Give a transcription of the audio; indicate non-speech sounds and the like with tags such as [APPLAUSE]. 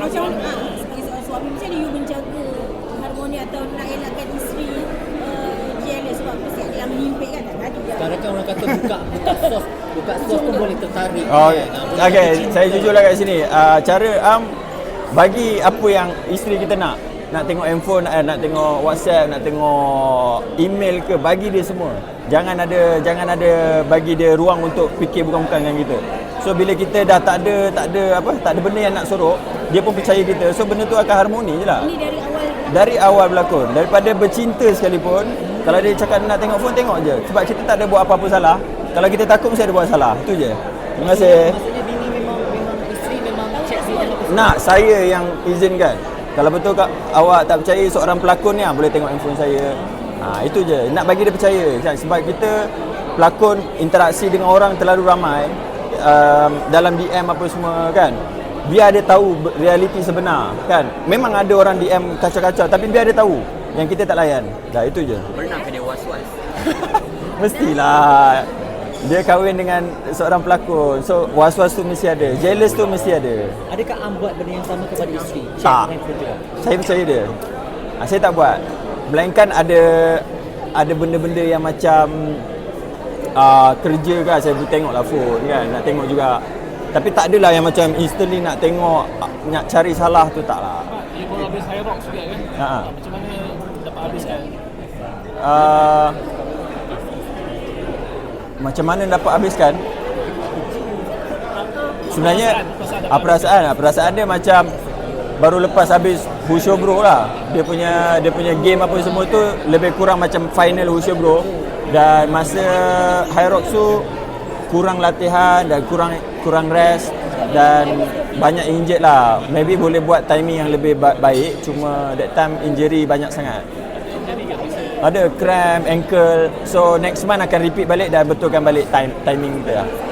macam mana ah, sebagai seorang suami macam mana you menjaga harmoni atau nak elakkan isteri uh, jealous sebab mesti ada yang menyimpit kan tak ada juga. Sekarang kan orang kata buka buka sos, buka sos pun boleh tertarik. Oh, kan? Boleh okay. jatuh Saya cinta. jujurlah kat sini. Uh, cara Am bagi apa yang isteri kita nak. Nak tengok handphone, eh, nak tengok WhatsApp, nak tengok email ke, bagi dia semua. Jangan ada jangan ada bagi dia ruang untuk fikir bukan-bukan dengan kita. So bila kita dah tak ada tak ada apa, tak ada benda yang nak sorok, dia pun percaya kita. So benda tu akan harmoni je lah. Ini dari awal Dari awal berlakon. Daripada bercinta sekalipun Kalau dia cakap nak tengok phone Tengok je. Sebab kita tak ada buat apa-apa salah. Kalau kita takut Mesti ada buat salah. Itu je. Terima kasih. Maksudnya bini memang memang isteri memang check dia. Nak saya yang izinkan. Kalau betul kak, awak tak percaya Seorang pelakon ni ah, Boleh tengok handphone saya. Ha, Itu je. Nak bagi dia percaya? Sebab kita Pelakon Interaksi dengan orang Terlalu ramai um, Dalam DM apa semua kan? Biar dia tahu realiti sebenar kan? Memang ada orang DM kacau-kacau Tapi biar dia tahu Yang kita tak layan. Dah itu je. Pernah ke dia was-was? [LAUGHS] Mestilah. Dia kahwin dengan seorang pelakon. So was-was tu mesti ada. Jealous tu mesti ada. Adakah Am buat benda yang sama kepada isteri? Tak. Saya percaya dia. Ha, Saya tak buat. Melainkan ada Ada benda-benda yang macam uh, Kerja kan Saya pun tengok lah phone kan Nak tengok juga Tapi tak adalah yang macam Instantly nak tengok ah, Nak cari salah tu tak lah Dia baru habis high rock juga kan? Ha. Ah, Macam mana dapat habiskan? uh, Macam mana dapat habiskan Sebenarnya Perasaan, ah, perasaan ah, perasaan dia macam baru lepas habis Husho Bro lah. Dia punya dia punya game apa semua tu lebih kurang macam final Husho Bro dan masa High Rock tu kurang latihan dan kurang kurang rest dan banyak injured lah. Maybe boleh buat timing yang lebih ba- baik cuma that time injury banyak sangat. Ada cramp, ankle. So next month akan repeat balik dan betulkan balik time timing kita lah.